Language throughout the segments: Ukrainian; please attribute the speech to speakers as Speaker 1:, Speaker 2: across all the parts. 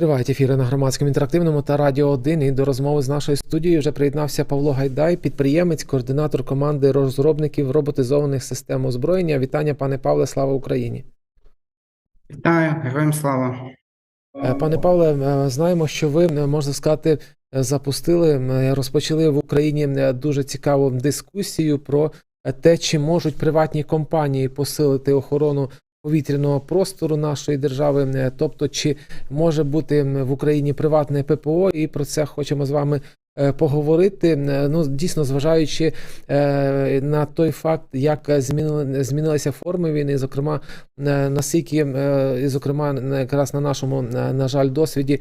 Speaker 1: Тривають ефіри на громадському інтерактивному та радіо 1. І до розмови з нашою студією вже приєднався Павло Гайдай, підприємець, координатор команди розробників роботизованих систем озброєння. Вітання, пане Павле, слава Україні.
Speaker 2: Вітаю, героям слава.
Speaker 1: Е, Пане Павле, е, знаємо, що ви е, можна сказати, запустили, розпочали в Україні дуже цікаву дискусію про те, чи можуть приватні компанії посилити охорону повітряного простору нашої держави, е, тобто чи може бути в Україні приватне ППО, і про це хочемо з вами е, поговорити. Е, Ну, дійсно, зважаючи на той факт, як змінили, змінилися форми війни, зокрема, наскільки, і, зокрема, якраз на нашому, на жаль, досвіді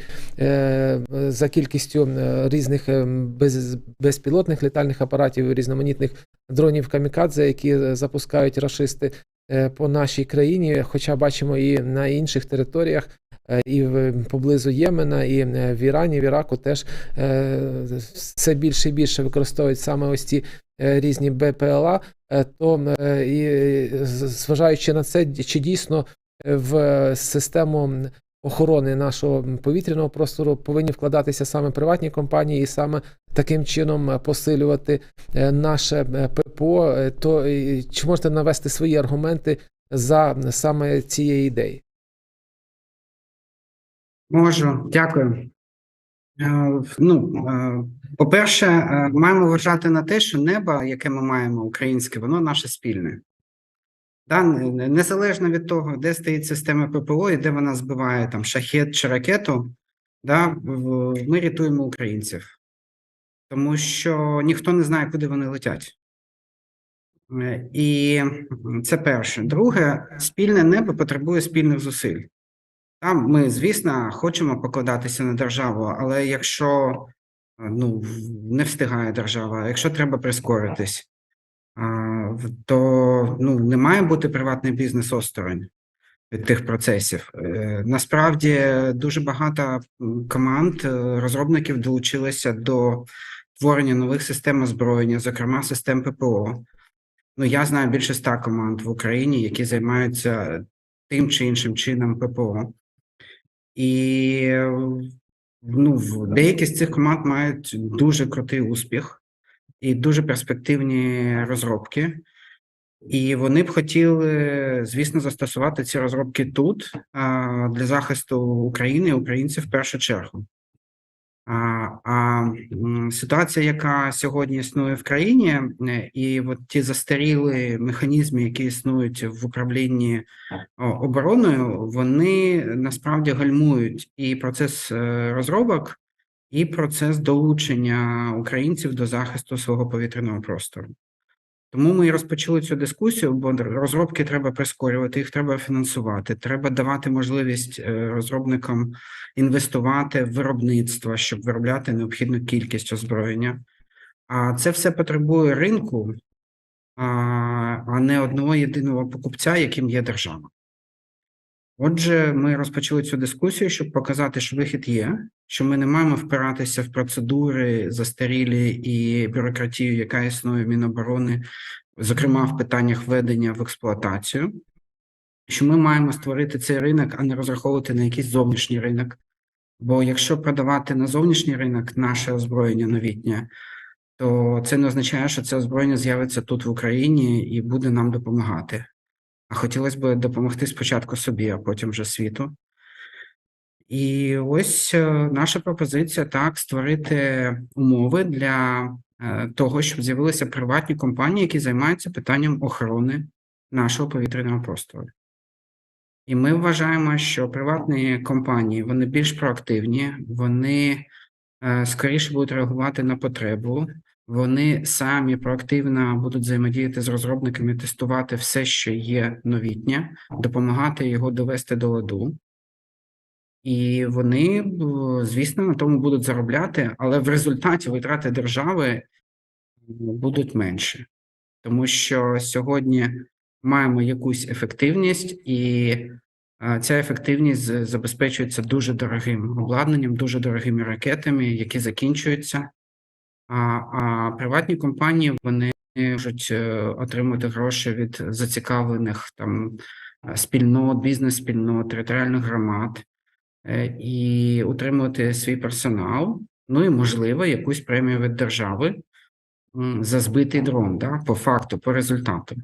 Speaker 1: за кількістю різних без, безпілотних літальних апаратів, різноманітних дронів камікадзе, які запускають рашисти по нашій країні. Хоча бачимо і на інших територіях, е, і поблизу Ємена, і е, в Ірані, в Іраку теж е, все більше і більше використовують саме ось ці е, різні БПЛА. Е, То е, і е, зважаючи на це, чи дійсно е, в систему охорони нашого повітряного простору повинні вкладатися саме приватні компанії і саме таким чином е, посилювати е, наше е, ППО, то чи можете навести свої аргументи за саме цієї ідеї?
Speaker 2: Можу, дякую. Ну, е, по-перше, е, маємо вважати на те, що небо, яке ми маємо українське, воно наше спільне. Да, не- не- незалежно від того, де стоїть система ППО і де вона збиває там шахет чи ракету, да, ми рятуємо українців, тому що ніхто не знає, куди вони летять. Е, І це перше. Друге, спільне небо потребує спільних зусиль. Там ми, звісно, хочемо покладатися на державу, але якщо е, ну, не встигає держава, якщо треба прискоритись, то ну, не має бути приватний бізнес осторонь від тих процесів. Е, Насправді дуже багато команд, е, розробників долучилися до творення нових систем озброєння, зокрема систем ППО. Ну, я знаю більше ста команд в Україні, які займаються тим чи іншим чином ППО. І ну, деякі з цих команд мають дуже крутий успіх і дуже перспективні розробки. І вони б хотіли, звісно, застосувати ці розробки тут для захисту України і українців в першу чергу. А, а ситуація, яка сьогодні існує в країні, е, і от ті застаріли механізми, які існують в управлінні обороною, вони насправді гальмують і процес е, розробок, і процес долучення українців до захисту свого повітряного простору. Тому ми і розпочали цю дискусію, бо розробки треба прискорювати, їх треба фінансувати. Треба давати можливість е, розробникам інвестувати в виробництво, щоб виробляти необхідну кількість озброєння. А це все потребує ринку, а, а не одного єдиного покупця, яким є держава. Отже, ми розпочали цю дискусію, щоб показати, що вихід є, що ми не маємо впиратися в процедури застарілі і бюрократію, яка існує в Міноборони, зокрема в питаннях введення в експлуатацію, що ми маємо створити цей ринок, а не розраховувати на якийсь зовнішній ринок. Бо якщо продавати на зовнішній ринок наше озброєння новітнє, то це не означає, що це озброєння з'явиться тут в Україні і буде нам допомагати. А хотілося б допомогти спочатку собі, а потім вже світу. І ось е, наша пропозиція так створити умови для е, того, щоб з'явилися приватні компанії, які займаються питанням охорони нашого повітряного простору. І ми вважаємо, що приватні компанії вони більш проактивні, вони е, скоріше будуть реагувати на потребу, вони самі проактивно будуть взаємодіяти з розробниками, тестувати все, що є новітнє, допомагати його довести до ладу. І вони, звісно, на тому будуть заробляти, але в результаті витрати держави будуть менші, тому що сьогодні маємо якусь ефективність, і ця ефективність забезпечується дуже дорогим обладнанням, дуже дорогими ракетами, які закінчуються. А, а приватні компанії вони можуть е, отримати гроші від зацікавлених там е, спільнот, бізнес-спільнот, територіальних громад. е, і утримувати свій персонал. Ну і можливо якусь премію від держави за збитий дрон, да, по факту, по результату.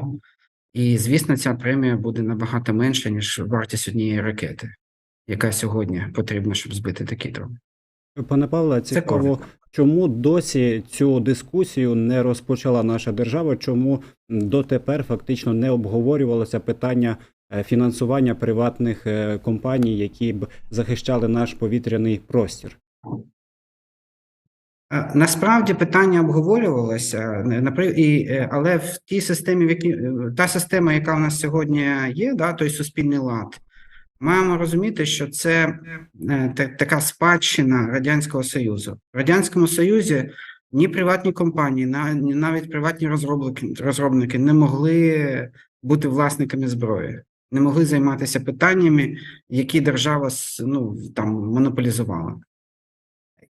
Speaker 2: І звісно, ця премія буде набагато менша, ніж вартість однієї ракети, яка сьогодні потрібна, щоб збити такий дрон.
Speaker 3: Пане Павле, цікаво, чому досі цю дискусію не розпочала наша держава? Чому дотепер фактично не обговорювалося питання е, фінансування приватних е, компаній, які б захищали наш повітряний простір?
Speaker 2: Е, Насправді питання обговорювалося, і, але в тій системі, в якій та система, яка у нас сьогодні є, да, той суспільний лад, маємо розуміти, що це е, така спадщина Радянського Союзу. В Радянському Союзі ні приватні компанії, ні навіть приватні розробники, не могли бути власниками зброї, не могли займатися питаннями, які держава ну, там монополізувала.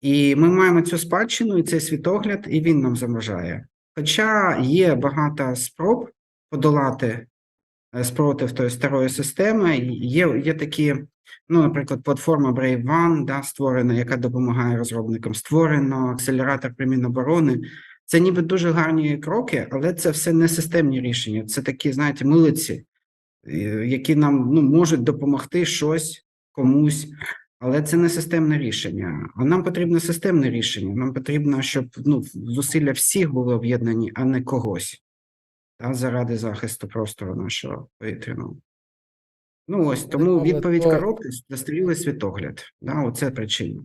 Speaker 2: І ми маємо цю спадщину і цей світогляд, і він нам заважає. Хоча є багато спроб подолати спротив тої старої системи, є, є такі, ну, наприклад, платформа Brave One, да, створена, яка допомагає розробникам, створено акселератор при Міноборони. Це ніби дуже гарні кроки, але це все не системні рішення. Це такі, знаєте, милиці, е, які нам ну, можуть допомогти щось комусь. Але це не системне рішення. А нам потрібно системне рішення. Нам потрібно, щоб ну, зусилля всіх були об'єднані, а не когось. Та, заради захисту простору нашого повітряного. Ну ось тому
Speaker 1: Павле,
Speaker 2: відповідь
Speaker 1: то-
Speaker 2: коротка, застарілий світогляд. Да, оце причина.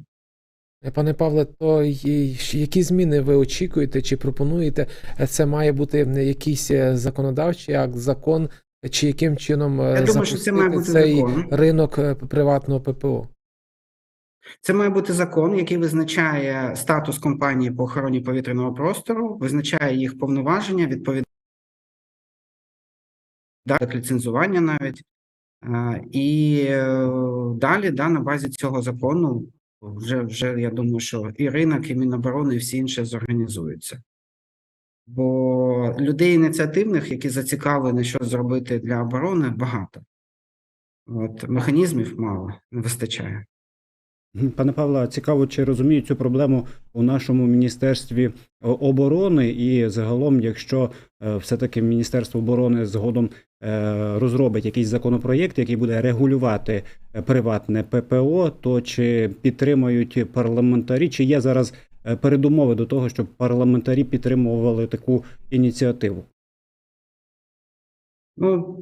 Speaker 1: Е, Пане Павле, то які зміни ви очікуєте чи пропонуєте? Е, Це має бути м, якийсь е, законодавчий акт, закон, чи яким чином е,
Speaker 2: Я думаю, що це має бути
Speaker 1: цей
Speaker 2: закон.
Speaker 1: ринок е, приватного ППО?
Speaker 2: Це має бути закон, який визначає статус компанії по охороні повітряного простору, визначає їх повноваження, відповідає ліцензування навіть. І е, далі, да, на базі цього закону, вже, вже я думаю, що і ринок, і Міноборони, і всі інші зорганізуються. Бо людей ініціативних, які зацікавлені щось зробити для оборони, багато. От механізмів мало не вистачає.
Speaker 3: Пане Павле, цікаво, чи розуміють цю проблему у нашому міністерстві оборони, і загалом, якщо е, все-таки Міністерство оборони згодом розробить якийсь законопроєкт, який буде регулювати е, приватне ППО, то чи підтримують парламентарі, чи є зараз е, передумови до того, щоб парламентарі підтримували таку ініціативу?
Speaker 2: Ну,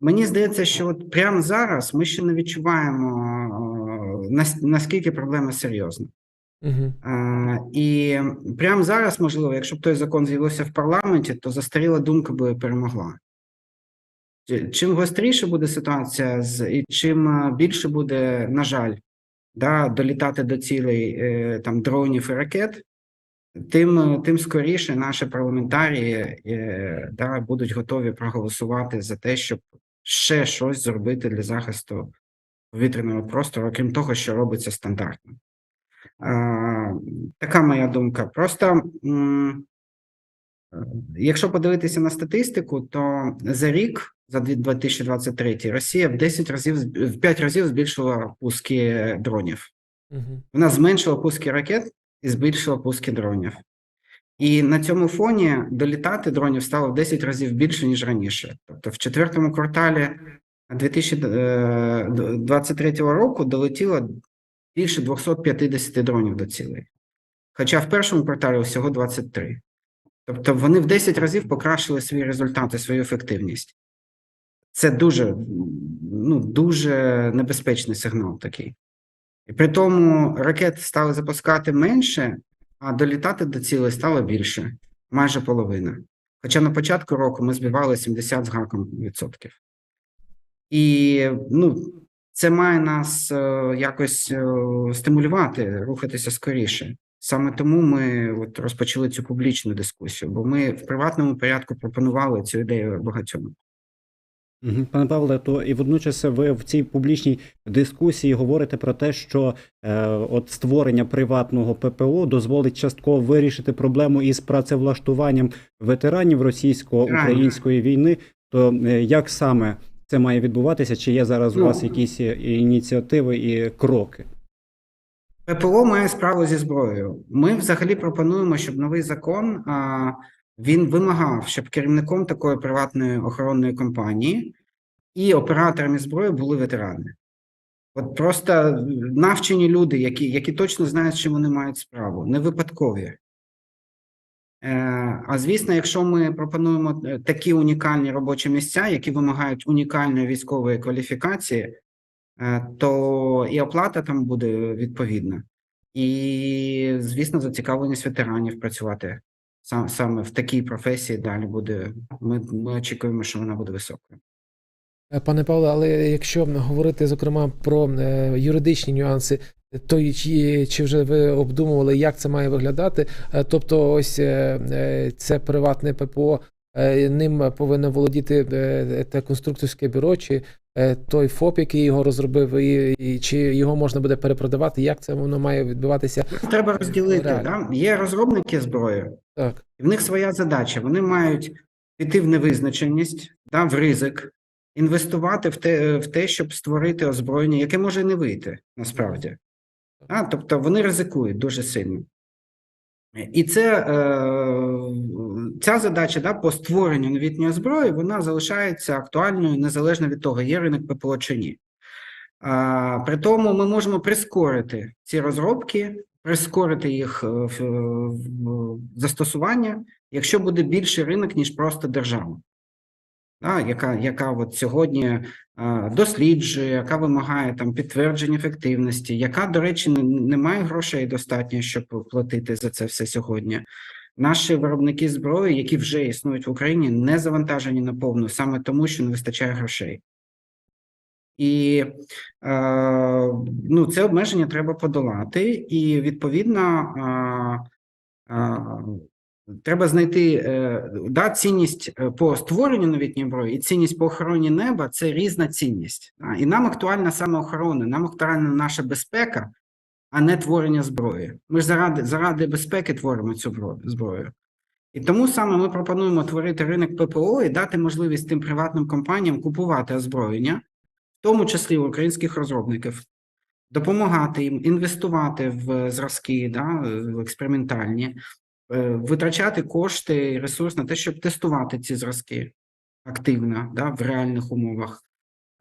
Speaker 2: мені здається, що от прямо зараз ми ще не відчуваємо, е, наскільки проблема серйозна.
Speaker 1: Угу.
Speaker 2: Е, І прямо зараз, можливо, якщо б той закон з'явився в парламенті, то застаріла думка би перемогла. Чим гостріше буде ситуація, і чим е, більше буде, на жаль, да, долітати до цілей е, там дронів і ракет, тим, е, тим скоріше наші парламентарії да, будуть готові проголосувати за те, щоб ще щось зробити для захисту повітряного простору, окрім того, що робиться стандартно. Така моя думка. Просто е, якщо подивитися на статистику, то за рік, за дві- 2023, Росія в 10 разів в 5 разів збільшила пуски дронів.
Speaker 1: Угу.
Speaker 2: Вона зменшила пуски ракет і збільшила пуски дронів. І на цьому фоні долітати дронів стало в 10 разів більше, ніж раніше. Тобто в четвертому кварталі 2023 року долетіло більше 250 дронів до цілей. Хоча в першому кварталі всього 23. Тобто вони в 10 разів покращили свої результати, свою ефективність. Це дуже, ну, дуже небезпечний сигнал такий. І при тому ракет стали запускати менше, а долітати до цілей стало більше, майже половина. Хоча на початку року ми збивали 70 з гаком відсотків. І ну, це має нас е, якось е, стимулювати, рухатися скоріше. Саме тому ми от розпочали цю публічну дискусію, бо ми в приватному порядку пропонували цю ідею багатьом.
Speaker 3: Пане Павле, то і водночас ви в цій публічній дискусії говорите про те, що е, от створення приватного ППО дозволить частково вирішити проблему із працевлаштуванням ветеранів російсько-української війни. То е, як саме це має відбуватися? Чи є зараз у
Speaker 2: Ну.
Speaker 3: вас якісь е, ініціативи і кроки?
Speaker 2: ППО має справу зі зброєю. Ми взагалі пропонуємо, щоб новий закон він вимагав, щоб керівником такої приватної охоронної компанії і операторами зброї були ветерани. От просто навчені люди, які, які точно знають, чим вони мають справу, не випадкові. Е, а звісно, якщо ми пропонуємо е, такі унікальні робочі місця, які вимагають унікальної військової кваліфікації, е, то і оплата там буде відповідна. І, звісно, зацікавленість ветеранів працювати сам, саме в такій професії далі буде. Ми, ми очікуємо, що вона буде високою.
Speaker 1: Пане Павле, але якщо говорити зокрема про юридичні нюанси, то чи, чи вже ви обдумували, як це має виглядати? Е, Тобто, ось е, е, це приватне ППО, ним повинно володіти те конструкторське бюро, чи той ФОП, який його розробив, і, і чи його можна буде перепродавати? Як це воно має відбуватися?
Speaker 2: Треба розділити. Да? Є розробники зброї,
Speaker 1: Так,
Speaker 2: і в них своя задача. Вони мають піти в невизначеність, да, в ризик, інвестувати в те, в те, щоб створити озброєння, яке може не вийти насправді. Да? Тобто вони ризикують дуже сильно. І це е, ця задача да, по створенню новітньої зброї вона залишається актуальною незалежно від того, є ринок ППО чи ні. А, при тому ми можемо прискорити ці розробки, прискорити їх е, застосування, якщо буде більший ринок, ніж просто держава, да, яка, яка от сьогодні а, досліджує, яка вимагає там підтверджень ефективності, яка, до речі, не, не має грошей достатньо, щоб платити за це все сьогодні. Наші виробники зброї, які вже існують в Україні, не завантажені на повну саме тому, що не вистачає грошей. І е, ну, це обмеження треба подолати, і відповідно е, е, треба знайти е, да, цінність е, по створенню новітньої зброї і цінність по охороні неба це різна цінність. І нам актуальна саме охорона, нам актуальна наша безпека, а не творення зброї. Ми ж заради, заради безпеки творимо цю зброю. І тому саме ми пропонуємо творити ринок ППО і дати можливість тим приватним компаніям купувати озброєння, в тому числі у українських розробників, допомагати їм інвестувати в зразки, да, в експериментальні, витрачати кошти і ресурс на те, щоб тестувати ці зразки активно да, в реальних умовах.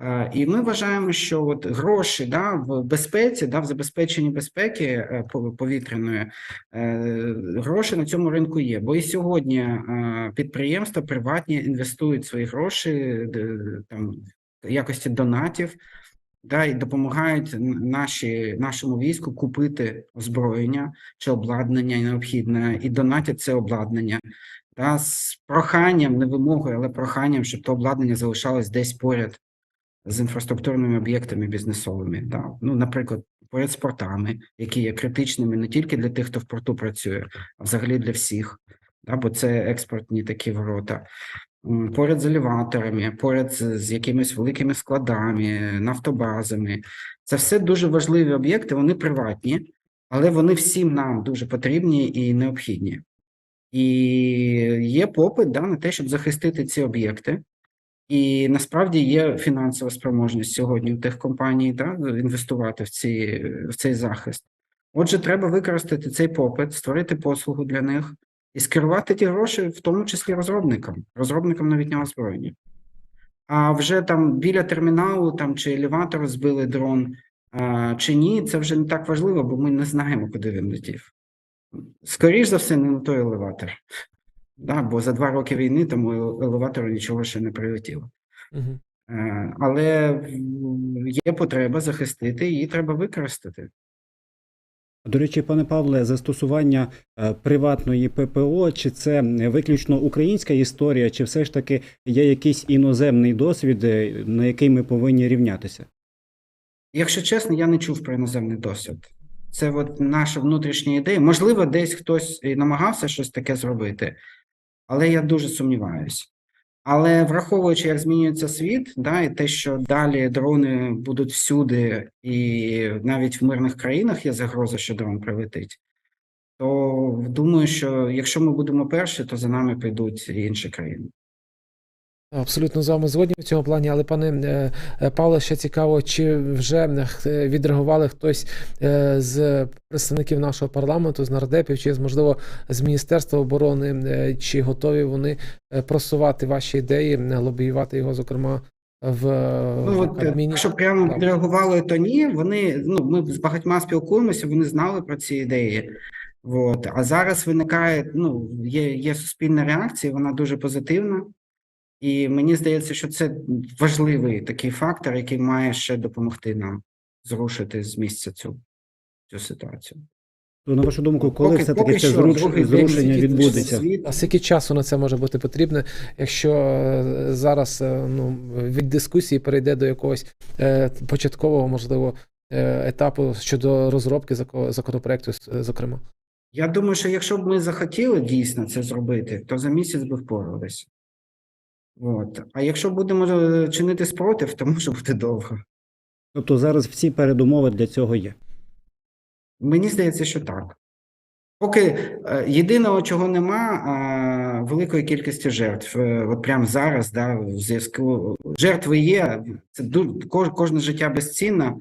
Speaker 2: Е, І ми вважаємо, що от гроші да, в безпеці, да, в забезпеченні безпеки е, повітряної, е, гроші на цьому ринку є. Бо і сьогодні е, підприємства приватні інвестують свої гроші там, в якості донатів, да, і допомагають наші, нашому війську купити озброєння чи обладнання необхідне, і донатять це обладнання. Да, з проханням, не вимогою, але проханням, щоб то обладнання залишалось десь поряд з інфраструктурними об'єктами бізнесовими. Да. Ну, наприклад, поряд з портами, які є критичними не тільки для тих, хто в порту працює, а взагалі для всіх, да, бо це експортні такі ворота. Поряд з елеваторами, поряд з якимись великими складами, нафтобазами. Це все дуже важливі об'єкти, вони приватні, але вони всім нам дуже потрібні і необхідні. І є попит да, на те, щоб захистити ці об'єкти. І насправді є фінансова спроможність сьогодні у тих компаній да, інвестувати в, ці, в цей захист. Отже, треба використати цей попит, створити послугу для них і скерувати ті гроші, в тому числі розробникам, розробникам новітнього озброєння. А вже там біля терміналу там, чи елеватору збили дрон а, чи ні, це вже не так важливо, бо ми не знаємо, куди він летів. Скоріш за все, не на той елеватор. Да, бо за два роки війни тому елеватору нічого ще не прилетіло.
Speaker 1: угу.
Speaker 2: Е, Але є потреба захистити, її треба використати.
Speaker 3: До речі, пане Павле, застосування е, приватної ППО, чи це виключно українська історія, чи все ж таки є якийсь іноземний досвід, е, на який ми повинні рівнятися?
Speaker 2: Якщо чесно, я не чув про іноземний досвід. Це от наша внутрішня ідея. Можливо, десь хтось і намагався щось таке зробити, але я дуже сумніваюся. Але враховуючи, як змінюється світ, да, і те, що далі дрони будуть всюди, і навіть в мирних країнах є загроза, що дрон прилетить, то думаю, що якщо ми будемо перші, то за нами прийдуть і інші країни.
Speaker 1: Абсолютно з вами згодні в цьому плані, але пане е, е, Павло, ще цікаво, чи вже е, відреагували хтось з представників нашого парламенту, з нардепів, чи можливо з Міністерства оборони, чи готові вони просувати ваші ідеї, лобіювати його, зокрема, в,
Speaker 2: Ну, от, якщо прямо
Speaker 1: Так.
Speaker 2: відреагували, то ні. Вони ну ми з багатьма спілкуємося, вони знали про ці ідеї. От. А зараз виникає, ну, є, є суспільна реакція, вона дуже позитивна. І мені здається, що це важливий такий фактор, який має ще допомогти нам зрушити з місця цю, цю ситуацію.
Speaker 3: То, на вашу думку, коли
Speaker 2: Поки-
Speaker 3: все-таки
Speaker 2: поки
Speaker 3: це
Speaker 2: що,
Speaker 3: зруш- зрушення відбудеться?
Speaker 1: А скільки часу на це може бути потрібно, якщо е, зараз е, ну, від дискусії перейде до якогось е, початкового, можливо, е, етапу щодо розробки зако- законопроекту, е, зокрема?
Speaker 2: Я думаю, що якщо б ми захотіли дійсно це зробити, то за місяць би впоралися. От. А якщо будемо е, чинити спротив, то може бути довго.
Speaker 3: Тобто зараз всі передумови для цього є.
Speaker 2: Мені здається, що так. Поки е, єдиного, чого нема, а, великої кількості жертв. Е, От прямо зараз, да, в зв'язку жертви є. Це кожне життя безцінне,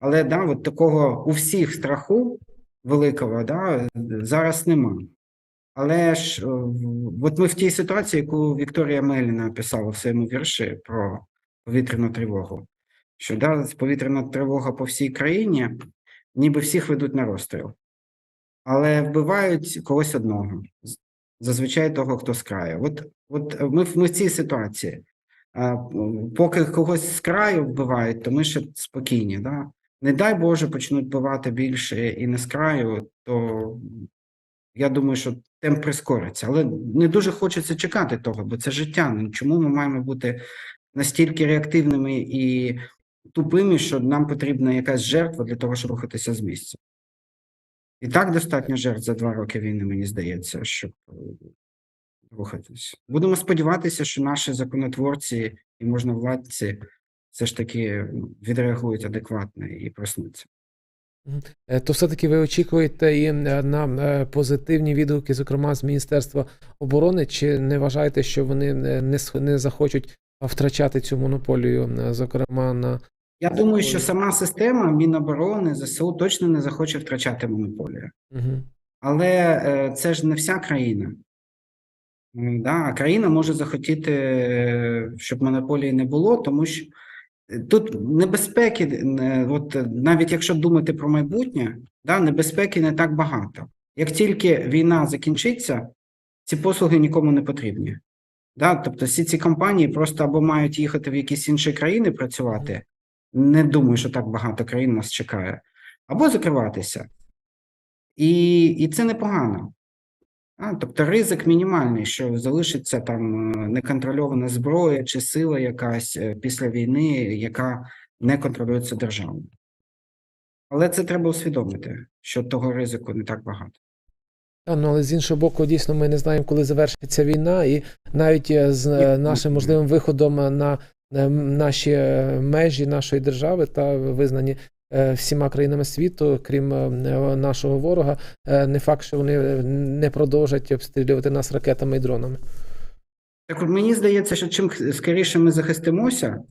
Speaker 2: але да, от такого у всіх страху великого да, зараз нема. Але ж е, от ми в тій ситуації, яку Вікторія Меліна писала в своєму вірші про повітряну тривогу, що да, повітряна тривога по всій країні, ніби всіх ведуть на розстріл, але вбивають когось одного, зазвичай того, хто з краю. От, от ми, ми в цій ситуації. Поки когось з краю вбивають, то ми ще спокійні. Да? Не дай Боже, почнуть вбивати більше і не з краю, то я думаю, що темп прискориться. Але не дуже хочеться чекати того, бо це життя. Ну, Чому ми маємо бути настільки реактивними і тупими, що нам потрібна якась жертва для того, щоб рухатися з місця? І так достатньо жертв за два роки війни, мені здається, щоб е, рухатись. Будемо сподіватися, що наші законотворці і можновладці все ж таки відреагують адекватно і проснуться.
Speaker 1: Е, То все-таки ви очікуєте і е, на е, позитивні відгуки, зокрема з Міністерства оборони, чи не вважаєте, що вони не, захочуть втрачати цю монополію, зокрема на
Speaker 2: Я думаю, що сама система Міноборони ЗСУ точно не захоче втрачати монополію.
Speaker 1: Мгм.
Speaker 2: Але це ж не вся країна. Да, країна може захотіти, щоб монополії не було, тому що тут небезпеки, е, от навіть якщо думати про майбутнє, да, небезпеки не так багато. Як тільки війна закінчиться, ці послуги нікому не потрібні. Да, тобто всі ці компанії просто або мають їхати в якісь інші країни працювати. Не думаю, що так багато країн нас чекає, або закриватися. І, і це непогано. А, тобто ризик мінімальний, що залишиться там е, неконтрольована зброя чи сила якась е, після війни, яка не контролюється державою. Але це треба усвідомити, що того ризику не так багато.
Speaker 1: Та, ну, але з іншого боку, дійсно, ми не знаємо, коли завершиться війна, і навіть е, з нашим можливим виходом на наші межі нашої держави та визнані всіма країнами світу, крім е, нашого ворога, е, не факт, що вони е, не продовжать обстрілювати нас ракетами і дронами.
Speaker 2: Так от мені здається, що чим скоріше ми захистимося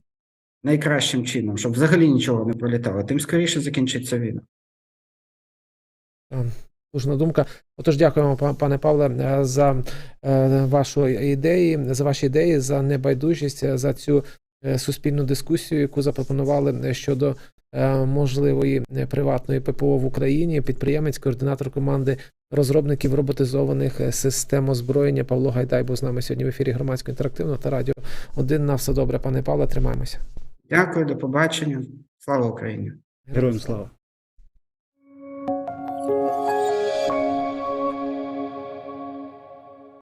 Speaker 2: найкращим чином, щоб взагалі нічого не пролітало, тим скоріше закінчиться війна.
Speaker 1: Слушна думка. Отож, дякуємо, пане Павле, е, за е, вашу ідеї, за ваші ідеї, за небайдужість, е, за цю е, суспільну дискусію, яку запропонували е, щодо е, можливої е, приватної ППО в Україні. Підприємець, координатор команди розробників роботизованих е, систем озброєння Павло Гайдай був з нами сьогодні в ефірі громадського інтерактивного та радіо. Один на все добре, пане Павле, тримаємося.
Speaker 2: Дякую, до побачення. Слава Україні!
Speaker 3: Героям слава.